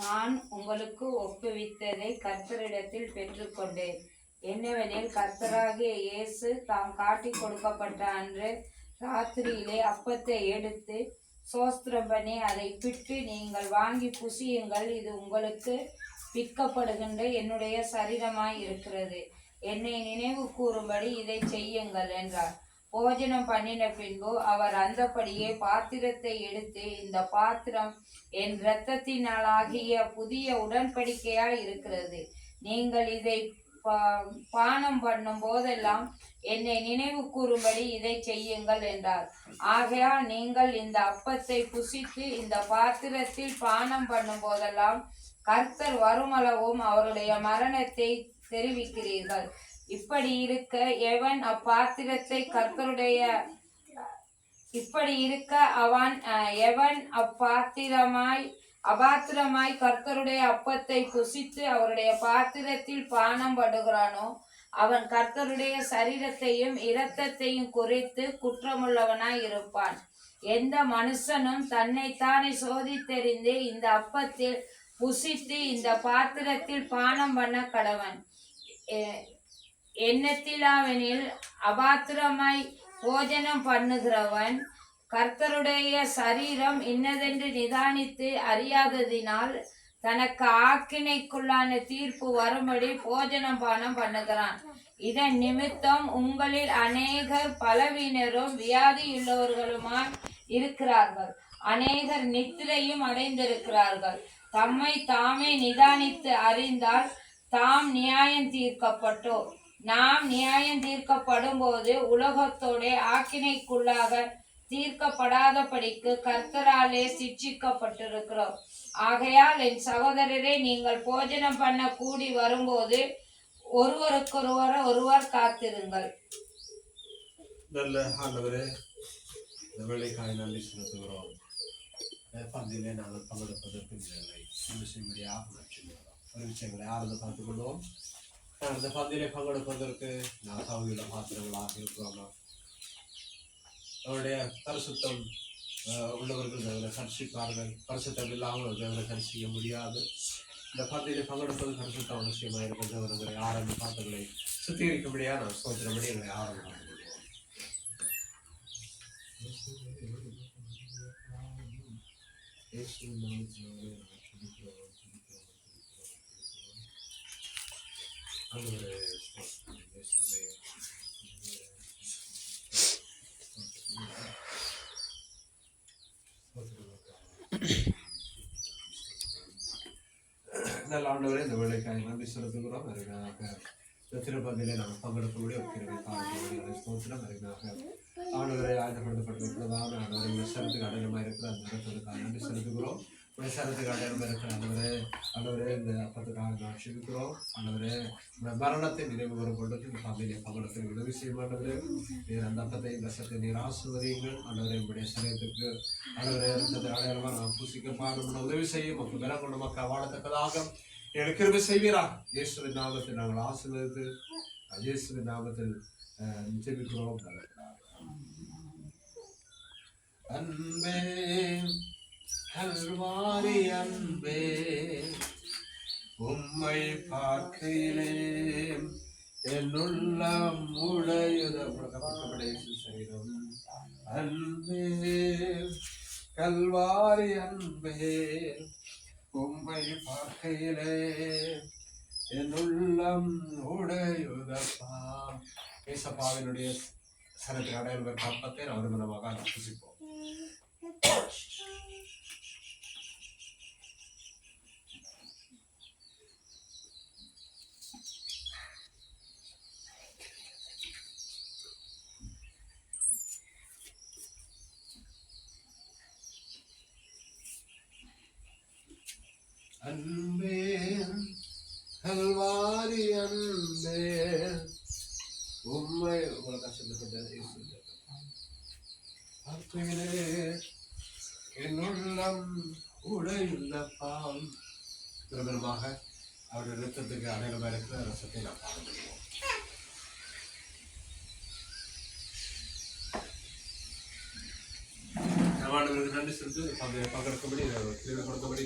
நான் உங்களுக்கு ஒப்புவித்ததை கர்த்தரிடத்தில் பெற்றுக்கொண்டேன். என்னவெனில் கர்த்தராகிய இயேசு தாம் காட்டிக் கொடுக்கப்பட்ட அன்று ராத்திரியிலே அப்பத்தை எடுத்து சோஸ்திரம் பண்ணி அதை பிட்டு நீங்கள் வாங்கி புசியுங்கள். இது உங்களுக்கு விற்கப்படுகின்ற என்னுடைய சரீரமாய் இருக்கிறது. என்னை நினைவு கூறும்படி இதை செய்யுங்கள் என்றார். போஜனம் பண்ணின பின்பு அவர் அந்தபடியே பாத்திரத்தை எடுத்து இந்த பாத்திரம் என் இரத்தத்தினாலாகிய புதிய உடன்படிக்கையாய் இருக்கிறது. நீங்கள் இதை பானம் பண்ணும் போதெல்லாம் என்னை நினைவு கூறும்படி இதை செய்யுங்கள் என்றார். ஆகையால் நீங்கள் இந்த அப்பத்தை புசித்து இந்த பாத்திரத்தில் பானம் பண்ணும் போதெல்லாம் கர்த்தர் வருமளவும் அவருடைய மரணத்தை தெரிவிக்கிறீர்கள். இப்படி இருக்க எவன் அப்பாத்திரத்தை கர்த்தருடைய இப்படி இருக்க அவன் எவன் அப்பாத்திரமாய் அபாத்திரமாய் கர்த்தருடைய அப்பத்தை புசித்து அவருடைய பாத்திரத்தில் பானம் படுகிறானோ அவன் கர்த்தருடைய சரீரத்தையும் இரத்தத்தையும் குறித்து குற்றமுள்ளவனாய் இருப்பான். எந்த மனுஷனும் தன்னைத்தானே சோதித்தறிந்து இந்த அப்பத்தில் புசித்து இந்த பாத்திரத்தில் பானம் பண்ண கடவன். எண்ணத்திலாவெனில் அபாத்திரமாய் போஜனம் பண்ணுகிறவன் கர்த்தருடைய சரீரம் இன்னதென்று நிதானித்து அறியாததினால் தனக்கு ஆக்கினைக்குள்ளான தீர்ப்பு வரும்படி போஜனம் பானம் பண்ணுகிறான். இதன் நிமித்தம் உங்களில் அநேகர் பலவீனரும் வியாதியுள்ளவர்களுமாய் இருக்கிறார்கள். அநேகர் நித்திரையும் அடைந்திருக்கிறார்கள். தம்மை தாமே நிதானித்து அறிந்தால் தாம் நியாயம் தீர்க்கப்பட்டோ நாம் நியாயம் தீர்க்கப்படும் போது உலகத்தோட ஆக்கினைக்குள்ளாக தீர்க்கப்படாதபடிக்கு கர்த்தராலே சிட்சிக்கப்பட்டிருக்கிறோம். ஆகையால் என் சகோதரரே நீங்கள் போஜனம் பண்ண கூடி வரும்போது ஒருவருக்கொருவர் ஒருவர் காத்திருங்கள். நல்ல ஆண்டவரே இந்த வேலைக்காய் நன்றி செலுத்துகிறோம். பந்திலே நாங்கள் பங்கெடுப்பதற்கு இல்லை இந்த செய்யும்படியாக நச்சுகிறோம் ஒரு விஷயங்களை ஆழ்ந்து பார்த்துக் கொள்வோம் நான் தகுதியுள்ள பாத்திரங்களாக இருக்கிறோம் அவருடைய பரிசுத்தம் அஹ், உள்ளவர்கள் அதில் கர்ஷிப்பார்கள் பரிசுத்தம் இல்லாமல் அதில் கர்ஷிக்க முடியாது. இந்த பந்தியிலே பங்கெடுப்பது பரிசுத்தம் அவசியமாக இருக்கின்றவர்களை ஆரம்பி பாத்திரங்களை சுத்திகரிக்கும்படியாக நான் சோதனபடி எங்களை ஆரம்பி பார்த்துக் கொள்வோம் இயேசுவின் நாமத்தினாலே நான் ஜெபிக்கிறோம், ஜெபிக்கிறோம், ஜெபிக்கிறோம், ஜெபிக்கிறோம். ஆண்டவரே, ஸ்தோத்திரம், இயேசுவே. நல்ல ஆண்டவரே இந்த வேலைக்காக நன்றி செலுத்துகிறோம் அருமையாக இந்த திருப்பதியிலே நாங்கள் பங்கெடுக்கக்கூடிய ஒரு கிருபை காரணமாக ஸ்தோத்திரம் அருமையாக ஆண்டவரை ஆயுதப்படுத்தப்பட்டிருக்கிறதான ஆண்டவரை விவசாயத்துக்கு அடையாளமாக இருக்கிற அந்த இடத்துக்காக நன்றி செலுத்துகிறோம் விவசாயத்துக்கு அடையாளமாக இருக்கிற ஆண்டவரே ஆண்டவரே இந்த அப்பத்துக்காக நான் ஆண்டவரே இந்த மரணத்தை நினைவு கூறப்பட்டு இந்த உதவி செய்ய நீர் அந்த அப்பத்தை இந்த சத்தை நீர் ஆசிர்வதியுங்கள். ஆண்டவரே உங்களுடைய ஆண்டவரே அடையாளமாக நான் பூசிக்க உதவி செய்யும் மக்கள் பலம் மக்கள் வாழத்தக்கதாக எனக்கு செய்வீரா இயேசுவின் நாமத்தில் நாங்கள் ஆசீர்வதித்து இயேசுவின் நாமத்தில் அஹ், ஜெபிக்கிறோம். அன்பே அல்வாரி அன்பே. உம்மை பார்க்கையிலே என் உள்ளம் சரீரம் அன்பே கல்வாரி அன்பே உம்மை பார்க்கையிலே என் உள்ளம் உடையுதப்பா. ஏசப்பாவினுடைய சரத்தில் அடையாளம் காப்பத்தை அவர் விரும்பமாக புசிப்போம் அன்பே அல்வாரி அன்பே. உண்மை உங்களுக்காக சொல்லப்பட்டது பார்க்கையிலே என்னுள்ளம் உடையுள்ள பால் பிரபலமாக அவருடைய ரத்தத்துக்கு அடையாளமாக இருக்கிற ரசத்தை நாம் பாடுவோம் நன்றி செலுத்தி பங்கெடுக்கபடி கொடுத்தபடி